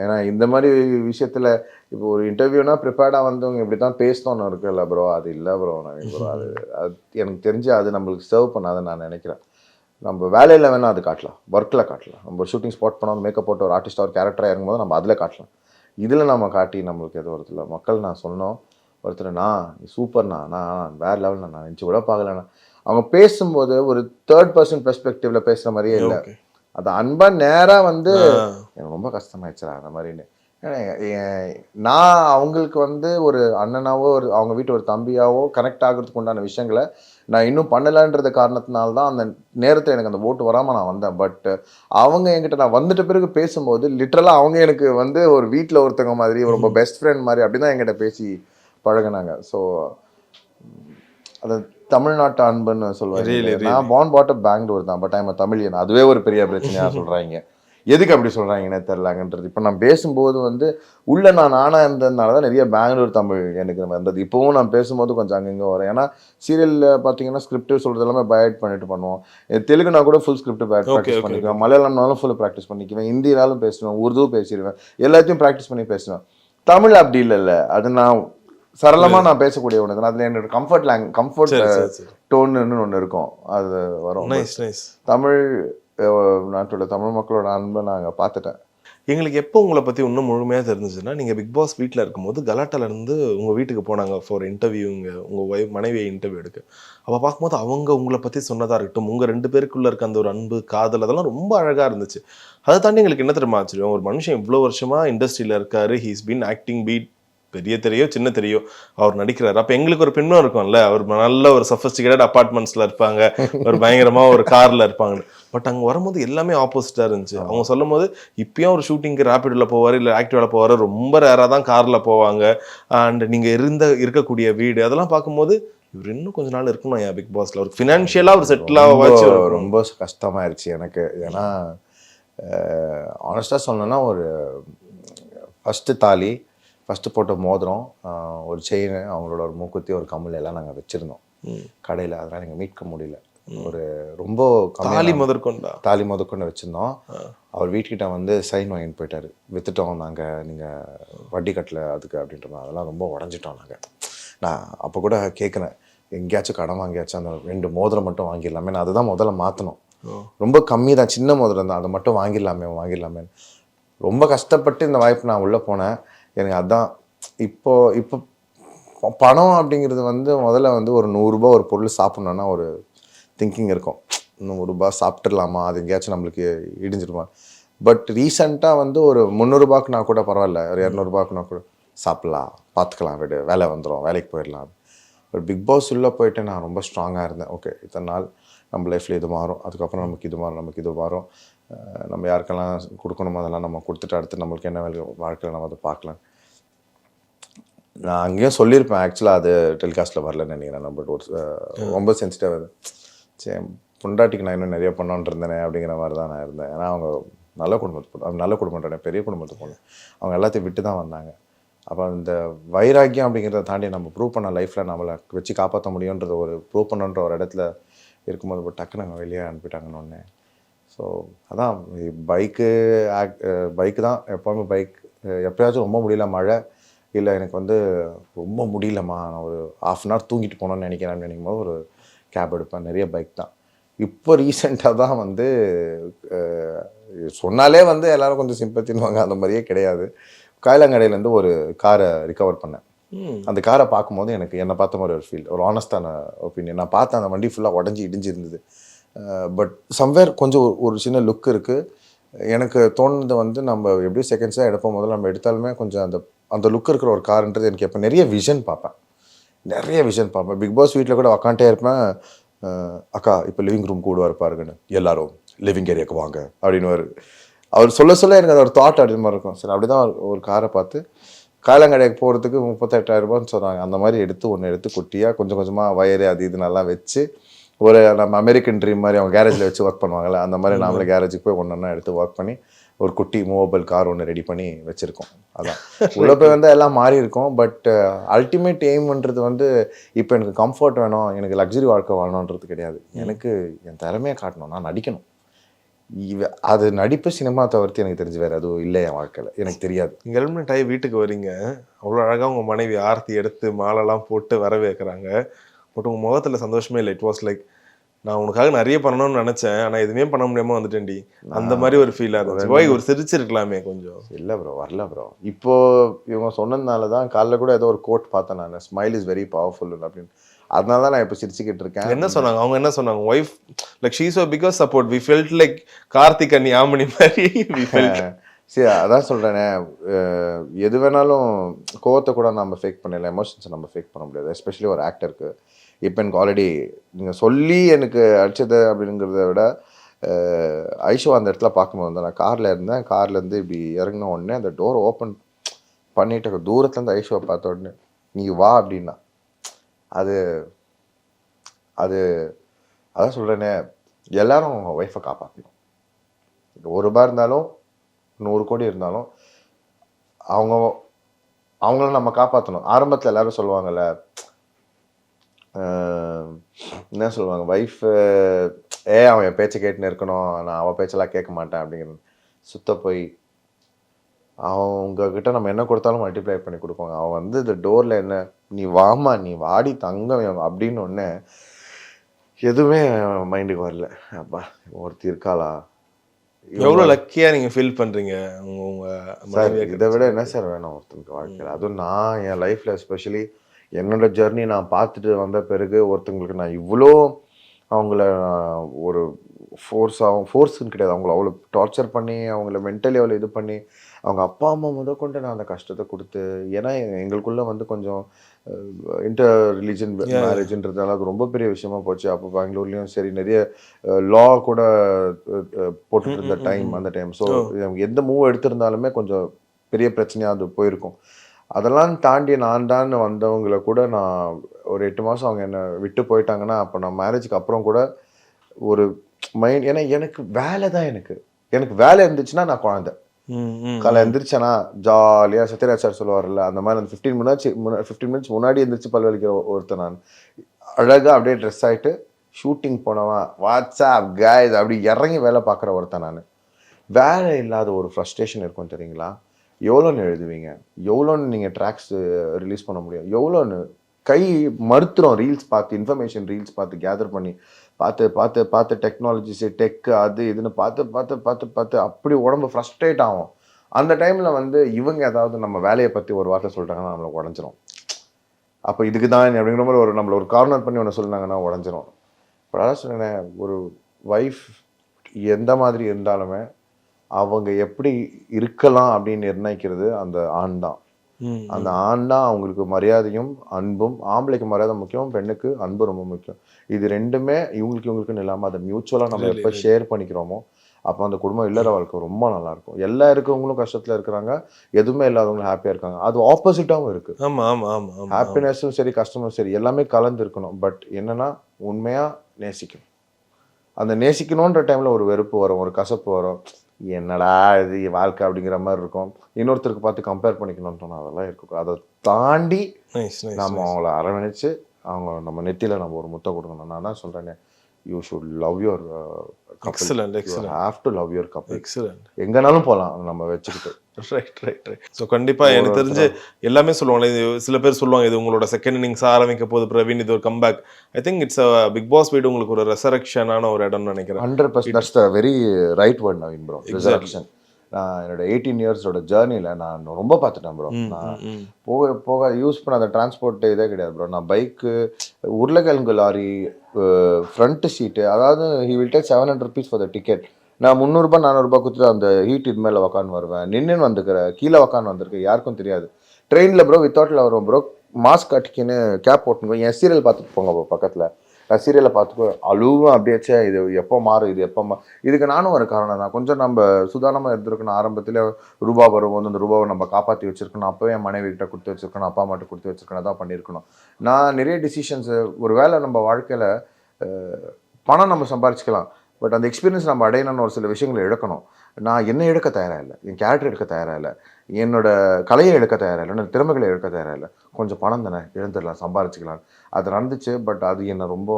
ஏன்னா இந்த மாதிரி விஷயத்துல இப்போ ஒரு இன்டர்வியூனா ப்ரிப்பேர்டாக வந்தவங்க இப்படி தான் பேசணும்னு இருக்குல்ல ப்ரோ அது இல்லை ப்ரோ நான் ப்ரோ அது அது எனக்கு தெரிஞ்சு அது நம்மளுக்கு சர்வ் பண்ணாதுன்னு நான் நினைக்கிறேன். நம்ம வேலையில் வேணால் அது காட்டலாம். ஒர்க்கில் காட்டலாம். நம்ம ஷூட்டிங் ஸ்பாட் பண்ணோம் மேக்கப் போட்டு ஒரு ஆர்டிஸ்ட் ஒரு கேரக்டராக இறங்கும்போது நம்ம அதில் காட்டலாம். இதில் நம்ம காட்டி நம்மளுக்கு எது இல்லை. மக்கள் நான் சொன்னோம் ஒருத்தர் நான் சூப்பர்ண்ணா நான் வேற லெவல் நான் நினச்சி கூட பார்க்கலண்ணா அவங்க பேசும்போது ஒரு தேர்ட் பர்சன் பெர்ஸ்பெக்டிவ்ல பேசுற மாதிரியே இல்லை. அது அன்பா நேரா வந்து எனக்கு ரொம்ப கஷ்டமாயிடுச்சுடா அந்த மாதிரின்னு. நான் அவங்களுக்கு வந்து ஒரு அண்ணனாவோ ஒரு அவங்க வீட்டு ஒரு தம்பியாவோ கனெக்ட் ஆகிறதுக்கு உண்டான விஷயங்களை நான் இன்னும் பண்ணலன்றது காரணத்தினால தான் அந்த நேரத்தில் எனக்கு அந்த ஓட்டு வராமல் நான் வந்தேன். பட் அவங்க என்கிட்ட நான் வந்துட்ட பிறகு பேசும்போது லிட்ரலாக அவங்க எனக்கு வந்து ஒரு வீட்டில் ஒருத்தவங்க மாதிரி ரொம்ப பெஸ்ட் ஃப்ரெண்ட் மாதிரி அப்படி தான் என்கிட்ட பேசி பழகுனாங்க. ஸோ அது தமிழ்நாட்டு அன்புன்னு சொல்லுவாங்க. நான் பான் பாட்டம் பெங்களூர் தான் பட் ஐம் தமிழியன். அதுவே ஒரு பெரிய பிரச்சனையா சொல்றாங்க. எதுக்கு அப்படி சொல்றாங்கன்னே தெரிலங்கன்றது இப்போ நான் பேசும்போது வந்து உள்ள நான் நானா இருந்ததுனால தான் நிறைய பெங்களூர் தமிழ் எனக்கு வந்தது. இப்போவும் நான் பேசும்போது கொஞ்சம் அங்கங்க வரேன் ஏன்னா சீரியல்ல பார்த்தீங்கன்னா ஸ்கிரிப்ட் சொல்றது எல்லாமே பயட் பண்ணிட்டு பண்ணுவோம். தெலுங்குனா கூட ஃபுல் ஸ்கிரிப்ட் பயட் ப்ராக்டிஸ் பண்ணிக்குவேன். மலையாளம்னாலும் ஃபுல் ப்ராக்டிஸ் பண்ணிக்குவேன். ஹிந்தினாலும் பேசுவேன். உருது பேசிடுவேன். எல்லாத்தையும் ப்ராக்டிஸ் பண்ணி பேசுவேன். தமிழ் அப்படி இல்லைல்ல. அது நான் சரளமா நான் பேசக்கூடிய ஒன்று தான். அதுல என்னோட கம்ஃபர்ட் லேங் கம்ஃபர்ட் டோன்னு ஒன்று இருக்கும். அது வரும். தமிழ் நாட்டோட தமிழ் மக்களோட அன்பை நாங்கள் பார்த்துட்டேன். எங்களுக்கு எப்போ உங்களை பற்றி இன்னும் முழுமையாக தெரிஞ்சுச்சுன்னா நீங்கள் பிக் பாஸ் வீட்டில் இருக்கும்போது கலாட்டாலேருந்து உங்கள் வீட்டுக்கு போனாங்க ஃபார் இன்டர்வியூங்க உங்கள் ஒய்ஃப் மனைவியை இன்டர்வியூ எடுக்க. அப்போ பார்க்கும்போது அவங்க உங்களை பற்றி சொன்னதாக இருக்கட்டும் உங்கள் ரெண்டு பேருக்குள்ளே இருக்க அந்த ஒரு அன்பு காதல் அதெல்லாம் ரொம்ப அழகாக இருந்துச்சு. அதை தாண்டி எங்களுக்கு என்ன தெரியுமா ஆச்சரியம்? ஒரு மனுஷன் இவ்வளோ வருஷமாக இண்டஸ்ட்ரியில் இருக்காரு ஹீஸ் பீன் ஆக்டிங் பீட் பெரிய தெரியோ சின்ன தெரியோ அவர் நடிக்கிறாரு. அப்ப எங்களுக்கு ஒரு பின்னம் இருக்கும்ல. அவர் நல்ல ஒரு சஃபஸ்டிகேட்டட் அபார்ட்மெண்ட்ஸ்ல இருப்பாங்க. ஒரு பயங்கரமா ஒரு கார்ல இருப்பாங்க பட் அங்க வரும்போது எல்லாமே ஆப்போசிட்டா இருந்துச்சு. அவங்க சொல்லும் போது இப்பயும் ஒரு ஷூட்டிங்க்கு ரேபிட்ல போவாரு இல்ல ஆக்டிவால போவாரு. ரொம்ப ரேரா தான் கார்ல போவாங்க. அண்ட் நீங்க இருந்த இருக்கக்கூடிய வீடு. அதெல்லாம் பார்க்கும்போது இவர் இன்னும் கொஞ்ச நாள் இருக்கணும் என் பிக் பாஸ்ல ஒரு ஃபினான்ஷியலா ஒரு செட்டில் ஆவாச்சு ரொம்ப கஷ்டமாயிருச்சு எனக்கு. ஏன்னா ஆனஸ்டாக சொல்லணும்னா ஒரு ஃபஸ்ட்டு தாலி ஃபஸ்ட்டு போட்ட மோதிரம் ஒரு செயின் அவங்களோட ஒரு மூக்குத்தி ஒரு கம்மல் எல்லாம் நாங்கள் வச்சுருந்தோம். கடையில். அதெல்லாம் நீங்கள் மீட்க முடியல. ஒரு ரொம்ப தாலி முதற்கொண்டா? தாலி முதற்கொண்டு வச்சுருந்தோம். அவர் வீட்டுக்கிட்ட வந்து சைன் வாங்கிட்டு போயிட்டாரு. வித்துட்டோம் நாங்கள் நீங்கள் வட்டி கட்டல அதுக்கு அப்படின்றோம் அதெல்லாம் ரொம்ப உடஞ்சிட்டோம் நாங்கள் நான் அப்போ கூட கேட்குறேன் எங்கேயாச்சும் கடன் வாங்கியாச்சும் அந்த ரெண்டு மோதிரம் மட்டும் வாங்கிடலாமே. நான் அதுதான் முதல்ல மாற்றணும். ரொம்ப கம்மி தான் சின்ன மோதிரம் தான். அதை மட்டும் வாங்கிடலாமே வாங்கிடலாமே ரொம்ப கஷ்டப்பட்டு இந்த வாய்ப்பு நான் உள்ளே போனேன். எனக்கு அதான் இப்போ இப்போ பணம் அப்படிங்கிறது வந்து முதல்ல வந்து ஒரு நூறுரூபா ஒரு பொருள் சாப்பிட்ணுன்னா ஒரு திங்கிங் இருக்கும். நூறுரூபா சாப்பிட்டுடலாமா? அது எங்கேயாச்சும் நம்மளுக்கு இடிஞ்சிருமா? பட் ரீசெண்டாக வந்து ஒரு முந்நூறுபாக்குனா கூட பரவாயில்ல. ஒரு இரநூறுபாக்குனா கூட சாப்பிட்லாம் பார்த்துக்கலாம் விடு வேலை வந்துடும் வேலைக்கு போயிடலாம் ஒரு பிக் பாஸ் உள்ளே போயிட்டு நான் ரொம்ப ஸ்ட்ராங்காக இருந்தேன். ஓகே இத்தனை நாள் நம்ம லைஃப்பில் இது மாறும் அதுக்கப்புறம் நமக்கு இது மாறும் நமக்கு இது மாறும். நம்ம யாருக்கெல்லாம் கொடுக்கணுமோ அதெல்லாம் நம்ம கொடுத்துட்டு அடுத்து நம்மளுக்கு என்ன வேலை வாழ்க்கையில் நம்ம அதை பார்க்கலாம். நான் அங்கேயும் சொல்லியிருப்பேன். ஆக்சுவலாக அது டெலிகாஸ்ட்டில் வரலன்னு நினைக்கிறேன். பட் ஒரு ரொம்ப சென்சிட்டிவ் அது சரி பொண்டாட்டிக்கு நான் இன்னும் நிறைய இருந்தேனே அப்படிங்கிற மாதிரி தான் நான் இருந்தேன். ஏன்னா அவங்க நல்ல குடும்பத்து நல்ல குடும்பம் பெரிய குடும்பத்து பொண்ணு. அவங்க எல்லாத்தையும் விட்டு தான் வந்தாங்க. அப்போ அந்த வைராக்கியம் அப்படிங்கிறத தாண்டி நம்ம ப்ரூவ் பண்ண லைஃப்பில் நம்மளை வச்சு காப்பாற்ற முடியுன்றத ஒரு ப்ரூவ் பண்ணுன்ற ஒரு இடத்துல இருக்கும்போது டக்குன்னு வெளியே அனுப்பிட்டாங்கன்னு ஒன்று ஸோ அதான் பைக்கு பைக்கு தான். எப்போவுமே பைக் எப்பயாச்சும் ரொம்ப முடியல மழை. இல்லை எனக்கு வந்து ரொம்ப முடியலம்மா. நான் ஒரு ஆஃப் அன் ஹவர் தூங்கிட்டு போகணும்னு நினைக்கிறேன்னு நினைக்கும் போது ஒரு கேப் எடுப்பேன். நிறைய பைக் தான். இப்போ ரீசெண்டாக தான் வந்து சொன்னாலே வந்து எல்லாரும் கொஞ்சம் சிம்பத்தின்வாங்க அந்த மாதிரியே கிடையாது. காயலாங்கடையிலேருந்து ஒரு காரை ரிகவர் பண்ணேன். அந்த காரை பார்க்கும்போது எனக்கு என்னை பார்த்த மாதிரி ஒரு ஃபீல் ஒரு ஆனஸ்டான ஒப்பீனியன் நான் பார்த்தேன் அந்த வண்டி ஃபுல்லாக உடஞ்சி இடிஞ்சு இருந்தது. பட் சம்வேர் கொஞ்சம் ஒரு- சின்ன லுக் இருக்குது எனக்கு தோணுது வந்து நம்ம எப்படி செகண்ட்ஸாக எடுப்போம். முதல்ல நம்ம எடுத்தாலுமே கொஞ்சம் அந்த அந்த லுக் இருக்கிற ஒரு காருன்றது எனக்கு எப்போ நிறைய விஷன் பார்ப்பேன். நிறைய விஷன் பார்ப்பேன். பிக் பாஸ் வீட்டில் கூட உக்காண்டே இருப்பேன். அக்கா இப்போ லிவிங் ரூம் கூடுவார் பாருங்கன்னு எல்லாரும் லிவிங் ஏரியாவுக்கு வாங்க. அப்படின்னு அவர் சொல்ல சொல்ல எனக்கு அது ஒரு தாட் அப்படி மாதிரி இருக்கும். சரி அப்படி தான் ஒரு காரை பார்த்து காலங்கடைக்கு போகிறதுக்கு முப்பத்தெட்டாயிரரூபான்னு சொன்னாங்க. அந்த மாதிரி எடுத்து ஒன்று எடுத்து குட்டியாக கொஞ்சம் கொஞ்சமாக வயரு அது இது நல்லா வச்சு ஒரு நம்ம அமெரிக்கன் ட்ரீம் மாதிரி அவங்க கேரேஜில் வச்சு ஒர்க் பண்ணுவாங்கல்ல அந்த மாதிரி நாமளே கேரேஜுக்கு போய் ஒன்று ஒன்றா எடுத்து ஒர்க் பண்ணி ஒரு குட்டி மூவபிள் கார் ஒன்று ரெடி பண்ணி வச்சுருக்கோம். அதான். உள்ள போய் வந்து எல்லாம் மாறி இருக்கும். பட் அல்டிமேட் எய்ம்ன்றது வந்து இப்போ எனக்கு கம்ஃபர்ட் வேணும் எனக்கு லக்ஸரி வாழ்க்கை வாழணுன்றது கிடையாது. எனக்கு என் திறமையை காட்டணும். நான் நடிக்கணும். இவ அது நடிப்பு சினிமா தவிர்த்து எனக்கு தெரிஞ்சு வேறு எதுவும் இல்லை என் வாழ்க்கையில். எனக்கு தெரியாது. நீங்க எலிமினேட் ஆகி வீட்டுக்கு வரீங்க அவ்வளோ அழகா உங்க மனைவி ஆர்த்தி எடுத்து மாலைலாம் போட்டு வரவேற்கிறாங்க. பட் உங்க முகத்துல சந்தோஷமே இல்லை. இட் வாஸ் லைக் நான் உனக்காக நிறைய பண்ணணும்னு நினைச்சேன் ஆனா எதுவுமே பண்ண முடியாம வந்துட்டேன்டி. அந்த மாதிரி ஒரு ஃபீலா இருந்துச்சு. போய் ஒரு சிரிச்சிருக்கலாமே கொஞ்சம். இல்லை ப்ரோ வரல ப்ரோ இப்போ இவங்க சொன்னதுனால தான் காலைல கூட ஏதோ ஒரு கோட் பார்த்தேன் நான். ஸ்மைல் இஸ் வெரி பவர்ஃபுல் அப்படின்னு. அதனால தான் நான் இப்போ சிரிச்சுக்கிட்டு இருக்கேன். என்ன சொன்னாங்க? அவங்க என்ன சொன்னாங்க? Wife like she so because support we felt like Karthik and Yamini மாதிரி. வி ஃபெல்ட் சரி அதான் சொல்கிறேனே எது வேணாலும் கோவத்தை கூட நம்ம ஃபேக் பண்ணல. எமோஷன்ஸை நம்ம ஃபேக் பண்ண முடியாது. எஸ்பெஷலி ஒரு ஆக்டருக்கு இப்போ எனக்கு ஆல்ரெடி நீங்கள் சொல்லி எனக்கு அடிச்சது அப்படிங்கிறத விட ஐஷோ அந்த இடத்துல பார்க்கும்போது வந்து நான் காரில் இருந்தேன். கார்லேருந்து இப்படி இறங்கின உடனே அந்த டோர் ஓப்பன் பண்ணிட்டு தூரத்துலேருந்து ஐஷோவை பார்த்த உடனே நீ வா அப்படின்னா. அது அது அதான் சொல்கிறேனே எல்லாரும் அவங்க ஒய்ஃபை காப்பாற்றணும் ஒரு ரூபாய் இருந்தாலும் நூறு கோடி இருந்தாலும் அவங்க அவங்கள நம்ம காப்பாற்றணும் ஆரம்பத்தில் எல்லாரும் சொல்லுவாங்கல்ல என்ன சொல்லுவாங்க ஒய்ஃப் ஏ அவன் என் பேச்சை கேட்டுன்னு இருக்கணும் நான் அவள் பேச்செல்லாம் கேட்க மாட்டேன் அப்படிங்கிறது சுத்த போய் அவங்க கிட்ட நம்ம என்ன கொடுத்தாலும் மல்டிப்ளை பண்ணி கொடுப்பாங்க. அவன் வந்து இந்த டோரில் என்ன நீ வாமா நீ வாடி தங்கம் அப்படின்னு ஒன்று எதுவுமே மைண்டுக்கு வரல. அப்பா ஒருத்தி இருக்காளா? எவ்வளவு லக்கியா நீங்க ஃபீல் பண்றீங்க உங்க உங்க சார் மனைவியை இதை விட என்ன சார் வேணும் ஒருத்தனுக்கு வாழ்க்கையில்? அதுவும் நான் என் லைஃப்ல எஸ்பெஷலி என்னோட ஜெர்னி நான் பார்த்துட்டு வந்த பிறகு ஒருத்தங்களுக்கு நான் இவ்வளோ அவங்கள ஒரு ஃபோர்ஸ் ஆகும் ஃபோர்ஸ்ன்னு கிடையாது அவங்கள அவ்வளோ டார்ச்சர் பண்ணி அவங்கள மென்டலி அவ்வளோ இது பண்ணி அவங்க அப்பா அம்மா முத கொண்டு நான் அந்த கஷ்டத்தை கொடுத்து ஏன்னா எங்களுக்குள்ள வந்து கொஞ்சம் இன்டர் ரிலீஜன். மேரேஜ்ன்றதுனால அது ரொம்ப பெரிய விஷயமா போச்சு அப்போ பெங்களூர்லேயும் சரி நிறைய லா கூட போட்டுட்டு இருந்த டைம். அந்த டைம் ஸோ Oh. எந்த மூவ் எடுத்திருந்தாலுமே கொஞ்சம் பெரிய பிரச்சனையாக அது போயிருக்கும் அதெல்லாம் தாண்டி நான் தான் வந்தவங்களை கூட நான் ஒரு எட்டு மாதம் அவங்க என்னை விட்டு போயிட்டாங்கன்னா அப்போ நான் மேரேஜுக்கு அப்புறம் கூட ஒரு மைண்ட் ஏன்னா எனக்கு வேலை தான் எனக்கு. எனக்கு வேலை இருந்துச்சுன்னா நான் குழந்தை. காலை எந்திரிச்சேனா ஜாலியாக சத்யராஜ் சார் சொல்லுவார்ல அந்த மாதிரி அந்த ஃபிஃப்டீன் மினிட்ஸ் ஃபிஃப்டீன் மினிட்ஸ் முன்னாடி எந்திரிச்சு பல் வலிக்கிற ஒருத்தன் நான். அழகாக அப்படியே ட்ரெஸ் ஆகிட்டு ஷூட்டிங் போனவன் வாட்ஸ்அப் guys? அப்படி இறங்கி வேலை பார்க்குற ஒருத்தன் நான். வேலை இல்லாத ஒரு ஃப்ரஸ்ட்ரேஷன் இருக்கும் தெரியுங்களா? எவ்வளோன்னு எழுதுவீங்க? எவ்வளோன்னு நீங்கள் ட்ராக்ஸ் ரிலீஸ் பண்ண முடியும்? எவ்வளோன்னு? கை மறுத்துறோம் ரீல்ஸ் பார்த்து இன்ஃபர்மேஷன் ரீல்ஸ் பார்த்து கேதர் பண்ணி பார்த்து பார்த்து பார்த்து டெக்னாலஜிஸு டெக்கு அது இதுன்னு பார்த்து பார்த்து பார்த்து பார்த்து அப்படி உடம்பு ஃப்ரஸ்ட்ரேட் ஆகும். அந்த டைமில் வந்து இவங்க ஏதாவது நம்ம வேலையை பற்றி ஒரு வார்த்தை சொல்லிட்டாங்கன்னா நம்மளை உடஞ்சிரும். அப்போ இதுக்கு தான் அப்படிங்கிற மாதிரி ஒரு நம்மளை ஒரு கார்னர் பண்ணி ஒன்று சொன்னாங்கன்னா உடஞ்சிரும். இப்போ அதான் சொன்னேன் ஒரு ஒய்ஃப் எந்த மாதிரி இருந்தாலுமே அவங்க எப்படி இருக்கலாம் அப்படின்னு நிர்ணயிக்கிறது அந்த ஆண் தான் அந்த ஆண் தான் அவங்களுக்கு மரியாதையும் அன்பும் ஆம்பளைக்கு மரியாதை முக்கியம் பெண்ணுக்கு அன்பு ரொம்ப முக்கியம். இது ரெண்டுமே இவங்களுக்கு இவங்களுக்குன்னு இல்லாமல் அதை மியூச்சுவலாக நம்ம எப்போ. ஷேர் பண்ணிக்கிறோமோ அப்போ அந்த குடும்பம் இல்லற வாழ்க்கை ரொம்ப நல்லா இருக்கும் எல்லாம் இருக்கவங்களும் கஷ்டத்துல இருக்கிறாங்க எதுவுமே இல்லாதவங்களும் ஹாப்பியா இருக்காங்க. அது ஆப்போசிட்டாவும் இருக்கு. ஆமா ஆமா ஆமா ஆமா ஹாப்பினஸும் சரி கஷ்டமும் சரி எல்லாமே கலந்து இருக்கணும். பட் என்னன்னா உண்மையா நேசிக்கணும். அந்த நேசிக்கணுன்ற டைம்ல ஒரு வெறுப்பு வரும் ஒரு கசப்பு வரும். என்னடா இது வாழ்க்கை அப்படிங்கிற மாதிரி இருக்கும். இன்னொருத்தருக்கு பார்த்து கம்பேர் பண்ணிக்கணும்னு தோணும். அதெல்லாம் இருக்கும் அதை தாண்டி நம்ம அவங்கள அரவணைச்சு அவங்க நம்ம நெத்தியில நம்ம ஒரு முத்தம் கொடுக்கணும். நான் தான் சொல்றேனே you should love your excellent. Have to love your கப்பல் எங்கனாலும் போகலாம் நம்ம வச்சுக்கிட்டு. ரைட் ரைட் ரைட் ஸோ கண்டிப்பா எனக்கு தெரிஞ்சு எல்லாமே சொல்லுவாங்க. இது சில பேர் சொல்லுவாங்க இது உங்களோட செகண்ட் இன்னிங்ஸ் ஆரம்பிக்க போது பிரவீன் இது ஒரு comeback I think it's big boss வீடு உங்களுக்கு ஒரு ரெசரக்ஷனான ஒரு இடம்னு நினைக்கிறேன். Hundred percent that's the very right word Naveen bro resurrection நான் என்னோட எயிட்டீன் இயர்ஸோட ஜேர்னியில் நான் ரொம்ப பார்த்துட்டேன் ப்ரோ நான். போக போக யூஸ் பண்ண அந்த டிரான்ஸ்போர்ட் இதே கிடையாது ப்ரோ நான் பைக்கு உருளைக்கிழங்கு லாரி ஃப்ரண்ட் சீட்டு அதாவது he will take seven hundred rupees for the ticket நான் முந்நூறுபா நானூறுபா கொடுத்துட்டு அந்த ஹீட் இது மேலே உக்காந்து வருவேன். நின்றுன்னு வந்துக்கிற கீழே உக்காந்து வந்திருக்கேன். யாருக்கும் தெரியாது. ட்ரெயினில் ப்ரோ வித்தவுட்டில் வரும் ப்ரோ மாஸ்க் அட்டிக்கின்னு கேப் போட்டுங்க என் சீரியல் பார்த்துட்டு போங்க ப்ரோ பக்கத்தில். நான் சீரியலை பார்த்துக்கோ அழுவும் அப்படியாச்சே இது எப்போ மாறும் இது எப்போ மா? இதுக்கு நானும் ஒரு காரணம் தான். கொஞ்சம் நம்ம சுதாரணமாக இருந்திருக்கணும். ஆரம்பத்தில் ரூபா வரும்போது அந்த ரூபாவை நம்ம காப்பாற்றி வச்சிருக்கணும். அப்போவே என் மனைவி கிட்ட கொடுத்து வச்சிருக்கணும். அப்பா அம்மாட்ட கொடுத்து வச்சிருக்கணும். அதான் பண்ணியிருக்கணும். நான் நிறைய டிசிஷன்ஸு ஒரு வேளை நம்ம வாழ்க்கையில் பணம் நம்ம சம்பாரிச்சிக்கலாம். பட் அந்த எக்ஸ்பீரியன்ஸ் நம்ம அடையணும்னு ஒரு சில விஷயங்களை இழக்கணும். நான் என்ன இழக்க தயாராக இல்லை என் கேரக்டர் எடுக்க தயாராக இல்லை என்னோட கலையை எடுக்க தயாராக இல்லை என்னோட திறமைகளை எடுக்க தயாராக இல்லை கொஞ்சம் பணம் தானே இழந்துடலாம் சம்பாரிச்சுக்கலாம். அது நடந்துச்சு பட் அது என்னை ரொம்ப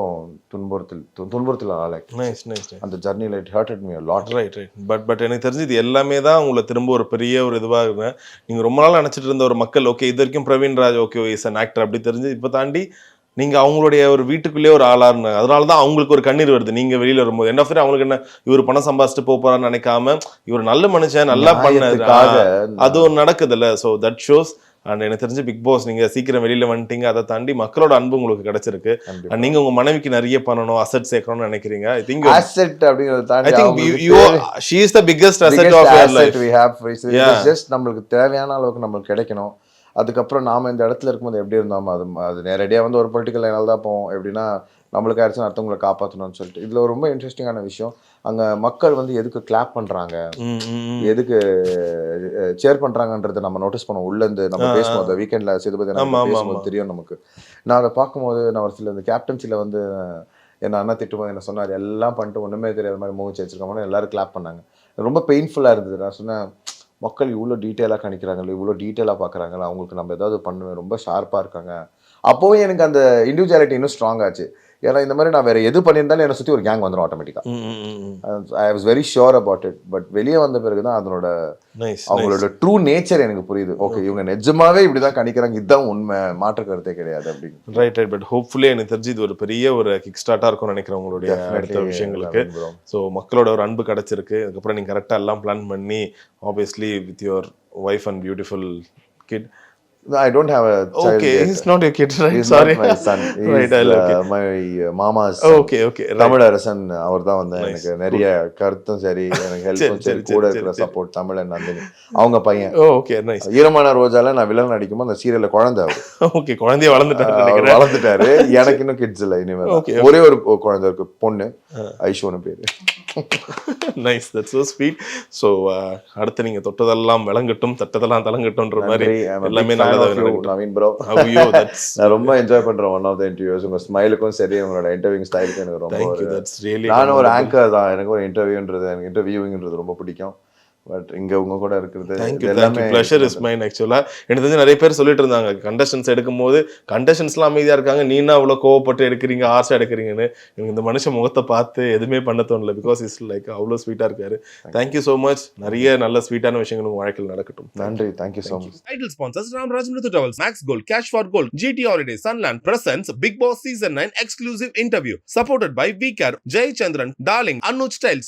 துன்புறுத்தல் துன்புறுத்தல் ஆளை நைஸ் நைஸ் நைஸ் அந்த ஜர்னியில் it hurted me lot right right but but எனக்கு தெரிஞ்சு இது எல்லாமே தான் உங்களை திரும்ப ஒரு பெரிய ஒரு இதுவாக இருந்தேன் நீங்கள் ரொம்ப நாள் நினச்சிட்டு இருந்த ஒரு மக்கள் ஓகே இது வரைக்கும் Praveen Raj okay is an actor அப்படி தெரிஞ்சு இப்போ தாண்டி நீங்கள் அவங்களுடைய ஒரு வீட்டுக்குள்ளேயே ஒரு ஆளாக இருந்தாங்க. அதனால தான் அவங்களுக்கு ஒரு கண்ணீர் வருது. நீங்கள் வெளியில் வரும்போது. என்ன ஃபிர் அவங்களுக்கு என்ன? இவர் பணம் சம்பாதிச்சுட்டு போக போறான்னு நினைக்காம இவர் நல்ல மனுஷன் நல்லா பண்ணாரு நியாயத்துக்காக அது ஒரு நடக்குதுல்ல. ஸோ தட் ஷோஸ் அண்ட் எனக்கு தெரிஞ்சு பிக் பாஸ் நீங்க சீக்கிரம் வெளியில வந்துட்டீங்க. அதை தாண்டி மக்களோட அன்பு உங்களுக்கு கிடைச்சிருக்கு. And நீங்க உங்க மனைவிக்கு நிறைய பண்ணணும். அசட் சேர்க்கணும்னு நினைக்கிறீங்க. ஐ திங்க் asset அப்படிங்கிறத ஐ தாண்டி திங்க் அவங்களுக்கு you she is the biggest asset of your life is Yeah. just நம்மளுக்கு தேவையான அளவுக்கு நம்மளுக்கு கிடைக்கணும். அதுக்கப்புறம் நாம இந்த இடத்துல இருக்கும்போது எப்படி இருந்தோமோ? அது அது நேரடியாக வந்து ஒரு பொலிட்டிக்கல் லைனால தான் போவோம். எப்படின்னா நம்மளுக்கு ஆயிடுச்சுன்னா அடுத்தவங்களை காப்பாற்றணும்னு சொல்லிட்டு. இதுல ரொம்ப இன்ட்ரெஸ்டிங்கான விஷயம். அங்க மக்கள் வந்து எதுக்கு கிளாப் பண்றாங்க? எதுக்கு சேர் பண்றாங்கன்றதை நம்ம நோட்டீஸ் பண்ணுவோம். உள்ள இருந்து நம்ம ஆ. பேசும்போது வீக்கெண்ட்ல சேதுபதி பேசும்போது. தெரியும் நமக்கு. நான் அதை பார்க்கும்போது நான் ஒரு சில இந்த கேப்டன்சில வந்து என்ன அண்ணா திட்டும்போது என்ன சொன்னார் எல்லாம் பண்ணிட்டு ஒண்ணுமே தெரியாத மாதிரி மூச்சு வச்சிருக்கோம்னு எல்லாரும் கிளாப் பண்ணாங்க. ரொம்ப பெயின்ஃபுல்லா இருந்தது. நான் சொன்னேன் மக்கள் இவ்வளோ டீட்டெயிலாக கணிக்கிறாங்களே இவ்வளோ டீட்டெயிலாக பார்க்குறாங்களா அவங்களுக்கு நம்ம ஏதாவது பண்ணுவேன் ரொம்ப ஷார்ப்பாக இருக்காங்க. அப்போவும் எனக்கு அந்த இண்டிவிஜுவாலிட்டி இன்னும் ஸ்ட்ராங் ஆச்சு. ஏன்னா இந்த மாதிரி நான் வேற எது பண்ணியிருந்தாலும் என்னை சுற்றி ஒரு கேங் வந்துடும் ஆட்டோமேட்டிக்காக I was very sure about it but வெளியே வந்த பிறகு தான் அதனோட அவங்களோட ட்ரூ நேச்சர் எனக்கு புரியுது. ஓகே இவங்க நிஜமாவே இப்படிதான் கணிக்கிறாங்க இதுதான் உண்மை மாற்று கருத்தே கிடையாது அப்படின்னு. ரைட் ரைட் பட் ஹோப்ஃபுல்லி எனக்கு தெரிஞ்சு இது ஒரு பெரிய ஒரு கிக் ஸ்டார்ட்டாக இருக்கும்னு நினைக்கிறேன் உங்களுடைய அடுத்த விஷயங்களுக்கு. ஸோ மக்களோட ஒரு அன்பு கிடைச்சிருக்கு. அதுக்கப்புறம் நீங்கள் கரெக்டாக எல்லாம் பிளான் பண்ணி obviously with your wife and beautiful kid I don't have a child okay yet. Is not your kid right He's sorry not my son. He's, right I okay uh, my மாமாஸ் okay okay Tamilarasan அவர் தான் வந்து. எனக்கு நிறைய கருத்தும் சரி எனக்கு ஹெல்ப்பும் சரி, கூட இருக்கிற. சப்போர்ட் தமிழன் நந்தினி. அவங்க பையன். ஓகே நைஸ் ஈரமான ரோஜால நான் வில்லன் நடிக்கும்போது அந்த சீரியல்ல குழந்தை அவர். ஓகே குழந்தைய வளர்ந்துட்டாரு வளர்ந்துட்டாரு. எனக்கு இன்னும் கிட்ஸ் இல்ல இனிமேல் Okay. ஒரே ஒரு குழந்தை இருக்கு பொண்ணு. ஐஷோன்னு பேரு. Nice that's so sweet so uh, அடுத்து நீங்க தொட்டதெல்லாம் விளங்கட்டும் தட்டதெல்லாம் தலங்கட்டும்ன்ற மாதிரி எல்லாமே நவீன் ப்ரோ ஐயோ நான் ரொம்ப என்ஜாய் பண்றேன் ஒன் ஆஃப் த இன்டர்வியூஸ் உங்க ஸ்மைலுக்கும் சரி உங்களோட இன்டர்வியூ ஸ்டைலுக்கும் எனக்கு ரொம்ப நானும் ஒரு ஆங்கர் தான். எனக்கு ஒரு இன்டர்வியூன்றது எனக்கு இன்டர்வியூங்கிறது ரொம்ப பிடிக்கும். பட் இங்க உங்க கூட இருக்கிறது தேங்க்யூ ப்ளஷர் இஸ் மைன் ஆக்சுவலாக எனக்கு தெரிஞ்சு நிறைய பேர் சொல்லிட்டு இருந்தாங்க கண்டஸ்டன்ஸ் எடுக்கும்போது கண்டஸ்டன்ஸ்லாம் அமைதியாக இருக்காங்க நீனா அவ்வளோ கோவப்பட்டு எடுக்கிறீங்க ஆசை எடுக்கிறீங்கன்னு. எனக்கு இந்த மனுஷன் முகத்தை பார்த்து எதுவுமே பண்ண தோணல பிகாஸ் இஸ் லைக் அவ்வளோ ஸ்வீட்டாக இருக்காரு. தேங்க்யூ ஸோ மச் நிறைய நல்ல ஸ்வீட்டான விஷயங்கள் உங்கள் வாழ்க்கையில் நடக்கட்டும். நன்றி thank you so much Title sponsors Ramraj Mrithu Towels, Max Gold, Cash for Gold, GT Holidays, Sunland presents Big Boss Season 9 exclusive interview. Supported by VCare, Jay Chandran, Darling, Anuj Styles,